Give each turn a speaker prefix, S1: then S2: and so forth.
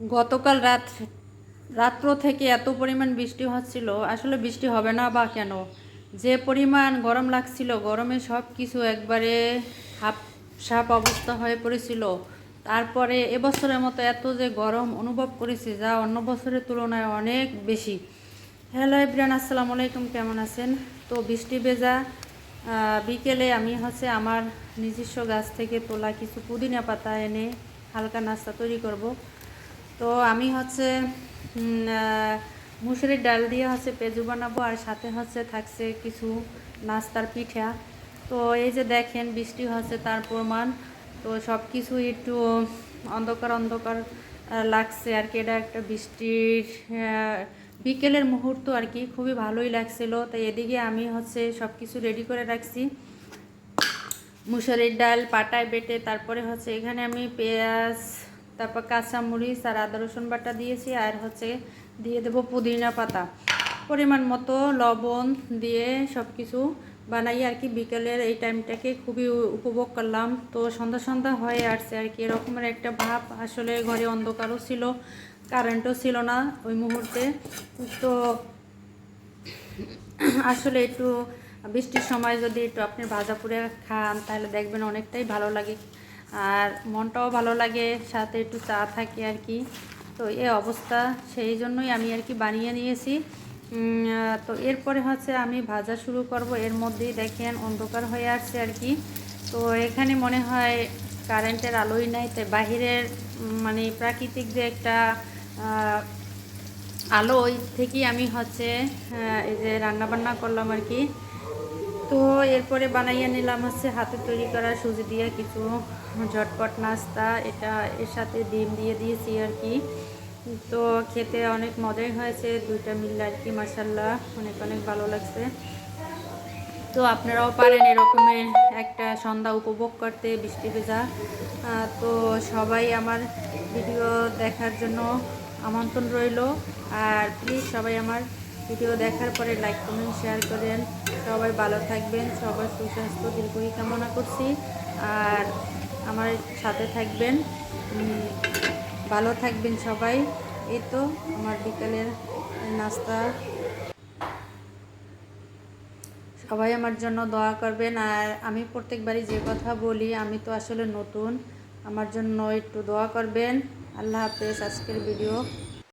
S1: গতকাল রাত, রাত্র থেকে এত পরিমাণ বৃষ্টি হচ্ছিল, আসলে বৃষ্টি হবে না বা কেন? যে পরিমাণ গরম লাগছিল, গরমে সব কিছু একবারে হাফ সাপ অবস্থা হয়ে পড়েছিল। তারপরে এবছরের মতো এত যে গরম অনুভব করেছি, যা অন্য বছরের তুলনায় অনেক বেশি। হ্যালো ইব্রান আসসালামু আলাইকুম, কেমন আছেন? তো বৃষ্টি ভেজা বিকেলে আমি হচ্ছে আমার নিজস্ব গাছ থেকে তোলা কিছু পুদিনা পাতা এনে হালকা নাস্তা তৈরি করব। তো আমি হচ্ছে মুসুরির ডাল দিয়ে হচ্ছে পেঁজু বানাবো আর সাথে হচ্ছে থাকছে কিছু নাস্তার পিঠা। তো এই যে দেখেন বৃষ্টি হচ্ছে, তার প্রমাণ। তো সব কিছু একটু অন্ধকার অন্ধকার লাগছে আর কি। এটা একটা বৃষ্টির বিকেলের মুহূর্ত আর কি। খুবই ভালোই লাগছিল। তাই এদিকে আমি হচ্ছে সব কিছু রেডি করে রাখছি। মুসুরির ডাল পাটায় বেটে, তারপরে হচ্ছে এখানে আমি পেঁয়াজ তারপর কাঁচামরিচ, আর আদা, রসুন বাটা দিয়েছি, আর হচ্ছে দিয়ে দেবো পুদিনা পাতা। পরিমাণ মতো লবণ দিয়ে সব কিছু বানাই আর কি বিকেলের এই টাইমটাকে খুবই উপভোগ করলাম। তো সন্ধ্যা সন্ধ্যা হয়ে আসছে আর কি, এরকমের একটা ভাব আসলে ঘরে অন্ধকারও ছিল, কারেন্টও ছিল না ওই মুহূর্তে। তো আসলে একটু বৃষ্টির সময় যদি একটু আপনি ভাজা পুড়ে খান, তাহলে দেখবেন অনেকটাই ভালো লাগে। আর মনটাও ভালো লাগে, সাথে একটু চা থাকে আর কি। তো এ অবস্থা, সেই জন্যই আমি আর কি বানিয়ে নিয়েছি। তো এরপরে হচ্ছে আমি ভাজা শুরু করব। এর মধ্যেই দেখেন অন্ধকার হয়ে আসছে আর কি। তো এখানে মনে হয় কারেন্টের আলোই নাই, তাই বাহিরের মানে প্রাকৃতিক যে একটা আলো থেকেই আমি হচ্ছে এই যে রান্না বান্না করলাম আর কি। তো এরপরে বানাইয়া নিলাম হচ্ছে হাতে তৈরি করা সুজি দিয়ে কিছু ঝটপট নাস্তা। এটা এর সাথে ডিম দিয়ে দিয়েছি আর কি। তো খেতে অনেক মজাই হয়েছে, দুইটা মিললে আর কি মাসাল্লাহ অনেক অনেক ভালো লাগছে। তো আপনারাও পারেন এরকমের একটা সন্ধ্যা উপভোগ করতে, বৃষ্টি ভেজা। তো সবাই আমার ভিডিও দেখার জন্য আমন্ত্রণ রইল। আর প্লিজ সবাই আমার ভিডিও দেখার পরে লাইক কমেন্ট শেয়ার করেন। সবাই ভালো থাকবেন সবার সুস্বাস্থ্য দীর্ঘই কামনা করছি। আর আমার সাথে থাকবেন ভালো থাকবেন সবাই। এই তো আমার বিকালের নাস্তা। সবাই আমার জন্য দোয়া করবেন। আর আমি প্রত্যেকবারই যে কথা বলি, আমি তো আসলে নতুন। আমার জন্য একটু দোয়া করবেন। আল্লাহ হাফেজ, আজকের ভিডিও।